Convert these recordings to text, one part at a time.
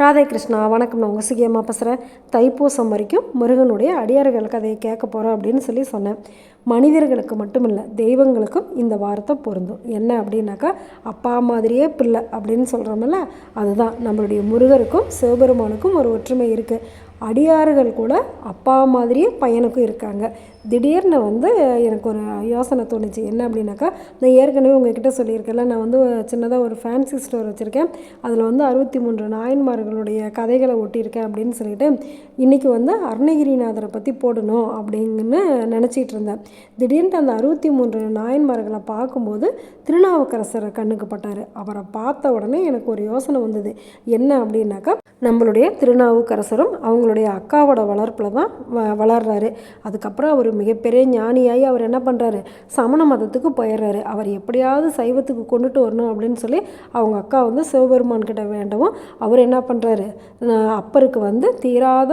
ராதே கிருஷ்ணா வணக்கம். நான் உங்கள் சுகியமாக பேசுகிறேன் தைப்பூசம் வரைக்கும் முருகனுடைய அடியார்கள் கதையை கேட்க போகிறோம் அப்படின்னு சொல்லி சொன்னேன். மனிதர்களுக்கு மட்டும் இல்லை தெய்வங்களுக்கும் இந்த வார்த்தை பொருந்தும். என்ன அப்படின்னாக்கா அப்பா மாதிரியே பிள்ளை அப்படின்னு சொல்கிறோம்ல அதுதான். நம்மளுடைய முருகருக்கும் சிவபெருமானுக்கும் ஒரு ஒற்றுமை இருக்குது அடியார்கள் கூட அப்பா மாதிரியே பையனுக்கும் இருக்காங்க. திடீர்னு வந்து எனக்கு ஒரு யோசனை தோணுச்சு. என்ன அப்படின்னாக்கா நான் ஏற்கனவே உங்ககிட்ட சொல்லியிருக்கேன்ல நான் வந்து சின்னதாக ஒரு ஃபேன்சி ஸ்டோர் வச்சுருக்கேன். அதில் வந்து அறுபத்தி மூன்று நாயன்மார்களுடைய கதைகளை ஒட்டியிருக்கேன் அப்படின்னு சொல்லிட்டு இன்றைக்கி வந்து அருணகிரிநாதரை பற்றி போடணும் அப்படின்னு நினச்சிட்டு இருந்தேன். திடீர்னு அந்த அறுபத்தி மூன்று நாயன்மார்களை பார்க்கும்போது திருநாவுக்கரசர் கண்ணுக்கு பட்டார். அவரை பார்த்த உடனே எனக்கு ஒரு யோசனை வந்தது. என்ன அப்படின்னாக்கா நம்மளுடைய திருநாவுக்கரசரும் அவங்களுடைய அக்காவோட வளர்ப்பில் தான் வ வளர்றாரு. அதுக்கப்புறம் அவர் மிகப்பெரிய ஞானியாகி அவர் என்ன பண்ணுறாரு சமண மதத்துக்கு போயிடுறாரு. அவர் எப்படியாவது சைவத்துக்கு கொண்டுட்டு வரணும் அப்படின்னு சொல்லி அவங்க அக்கா வந்து சிவபெருமான் கிட்ட வேண்டவும் அவர் என்ன பண்ணுறாரு அப்பருக்கு வந்து தீராத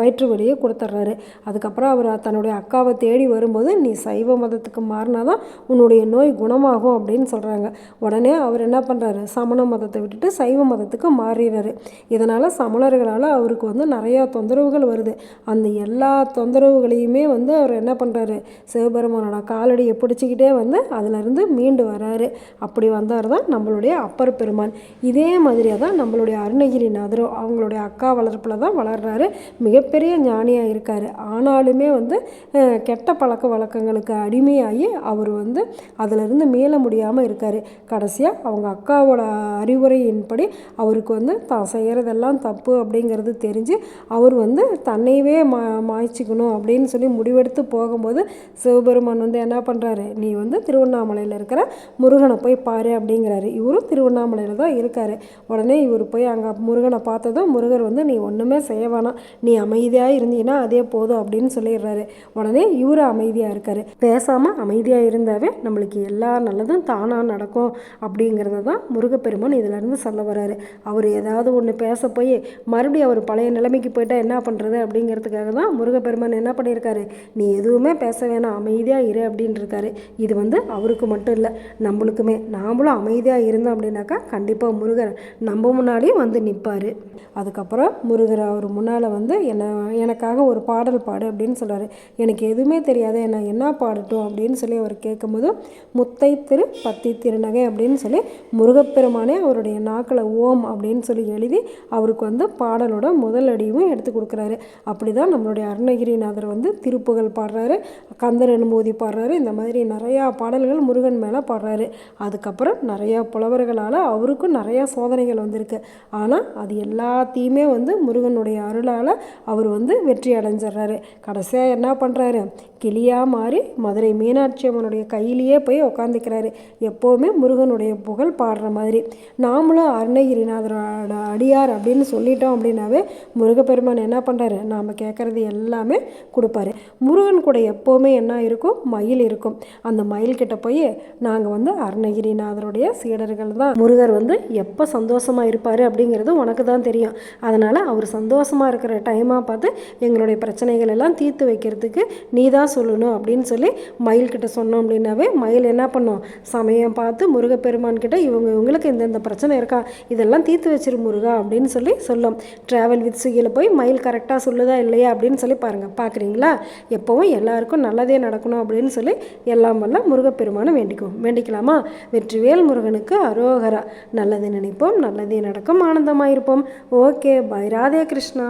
வயிற்று வழியை கொடுத்துட்றாரு. அதுக்கப்புறம் அவர் தன்னுடைய அக்காவை தேடி வரும்போது நீ சைவ மதத்துக்கு மாறினா தான் உன்னுடைய நோய் குணமாகும் அப்படின்னு சொல்கிறாங்க உடனே அவர் என்ன பண்ணுறாரு சமண மதத்தை விட்டுட்டு சைவ மதத்துக்கு மாறிடுறாரு. இதனால் சமணர்களால் அவருக்கு வந்து நிறையா தொந்தரவுகள் வருது. அந்த எல்லா தொந்தரவுகளையுமே வந்து அவர் என்ன பண்ணுறாரு சிவபெருமானோட காலடியை பிடிச்சிக்கிட்டே வந்து அதிலிருந்து மீண்டு வராரு. அப்படி வந்தார் தான் நம்மளுடைய அப்பர் பெருமான். இதே மாதிரியே தான் நம்மளுடைய அருணகிரிநாதரும் அவங்களுடைய அக்கா வளர்ப்பில் தான் வளர்கிறாரு மிகப்பெரிய ஞானியாக இருக்கார். ஆனாலுமே வந்து கெட்ட பழக்க வழக்கங்களுக்கு அடிமையாகி அவர் வந்து அதிலிருந்து மீள முடியாமல் இருக்கார். கடைசியாக அவங்க அக்காவோட அறிவுரையின்படி அவருக்கு வந்து தான் செய்கிறதெல்லாம் தப்பு அப்படிங்கிறது தெரிஞ்சு அவர் வந்து தன்னையவே மா மாய்ச்சிக்கணும் அப்படின்னு சொல்லி முடிவெடுத்து போகும்போது சிவபெருமான் வந்து என்ன பண்ணுறாரு நீ வந்து திருவண்ணாமலையில் இருக்கிற முருகனை போய் பாரு அப்படிங்கிறாரு. இவரும் திருவண்ணாமலையில் தான் இருக்கார். உடனே இவர் போய் அங்கே முருகனை பார்த்ததும் முருகர் வந்து நீ ஒன்றுமே செய்ய வேணாம். நீ அமைதியாக இருந்தீங்கன்னா அதே போதும் அப்படின்னு சொல்லிடுறாரு. உடனே இவர் அமைதியாக இருக்கார். பேசாமல் அமைதியாக இருந்தாவே நம்மளுக்கு எல்லா நல்லதும் தானாக நடக்கும் அப்படிங்கிறத தான் முருகப்பெருமான் இதிலேருந்து சொல்ல வர்றாரு. அவர் ஏதாவது ஒன்று பேச போய் மறுபடியும் அவர் பழைய நிலைமைக்கு போயிட்டா என்ன பண்ணுறது அப்படிங்கிறதுக்காக தான் முருகப்பெருமான் என்ன பண்ணியிருக்காரு? நீ எதுவுமே பேச வேணாம் அமைதியாக இரு அப்படின்ட்டுருக்காரு இது வந்து அவருக்கு மட்டும் இல்லை நம்மளுக்குமே. நாமளும் அமைதியாக இருந்தோம் அப்படின்னாக்கா கண்டிப்பாக முருகர் நம்ம முன்னாடியும் வந்து நிற்பார் அதுக்கப்புறம் முருகர் அவர் முன்னால் வந்து என்ன எனக்காக ஒரு பாடல் பாடு அப்படின்னு சொல்கிறார் எனக்கு எதுவுமே தெரியாது என்ன என்ன பாடட்டும் அப்படின்னு சொல்லி அவர் கேட்கும்போது முத்தை திரு பத்தி திருநகை அப்படின்னு சொல்லி முருகப்பெருமானே அவருடைய நாக்கில் ஓம் அப்படின்னு சொல்லி எழுதி அவருக்கு வந்து பாடலோட முதல் அடியும் எடுத்து கொடுக்குறாரு. அப்படி தான் நம்மளுடைய அருணகிரிநாதர் வந்து திருப்புகள் பாடுறாரு கந்தர் அனுமோதி பாடுறாரு இந்த மாதிரி நிறையா பாடல்கள் முருகன் மேலே பாடுறாரு. அதுக்கப்புறம் நிறையா புலவர்களால் அவருக்கும் நிறையா சோதனைகள் வந்திருக்கு. ஆனால் அது எல்லாத்தையுமே வந்து முருகனுடைய அருளால் அவர் வந்து வெற்றி அடைஞ்சிடுறாரு. கடைசியாக என்ன பண்ணுறாரு கிளியாக மாறி மதுரை மீனாட்சி அம்மனுடைய கையிலேயே போய் உக்காந்துக்கிறாரு. எப்போவுமே முருகனுடைய புகழ் பாடுற மாதிரி. நாமளும் அருணகிரிநாதரோட அடியார் அப்படின்னு சொல்லிட்டோம் அப்படின்னாவே முருகப்பெருமான் என்ன பண்ணுறாரு நாம் கேட்குறது எல்லாமே கொடுப்பாரு. முருகன் கூட எப்போவுமே என்ன இருக்கும்? மயில் இருக்கும். அந்த மயில்கிட்ட போய் நாங்கள் வந்து அருணகிரிநாதருடைய சீடர்கள் தான். முருகர் வந்து எப்போ சந்தோஷமாக இருப்பார் அப்படிங்கிறது உனக்கு தான் தெரியும். அதனால் அவர் சந்தோஷமாக இருக்கிற டைமாக பார்த்து எங்களுடைய பிரச்சனைகள் எல்லாம் தீர்த்து வைக்கிறதுக்கு நீ தான் சொல்லணும் அப்படின்னு சொல்லி மயில்கிட்ட சொன்னோம் அப்படின்னாவே மயில் என்ன பண்ணும்? சமயம் பார்த்து முருகப்பெருமான் கிட்ட இவங்க இவங்களுக்கு இந்தந்த பிரச்சனை இருக்கா? இதெல்லாம் தீர்த்து வச்சிரு முருகா அப்படின்னு சொல்லி சொல்லும். ட்ராவல் வித் சுகியில் போய் மயில் கரெக்டாக சொல்லுதா இல்லையா அப்படின்னு சொல்லி பாருங்கள் பார்க்குறீங்களா? எப்போவும் எல்லாருக்கும் நல்லதே நடக்கணும் அப்படின்னு சொல்லி எல்லாம் வல்ல முருகப்பெருமானை வேண்டிக்குவோம். வேண்டிக்கலாமா? வெற்றிவேல் முருகனுக்கு அரோகரா. நல்லது நினைப்போம் நல்லதே நடக்கும் ஆனந்தமாக இருப்போம் ஓகே பை. ராதே கிருஷ்ணா.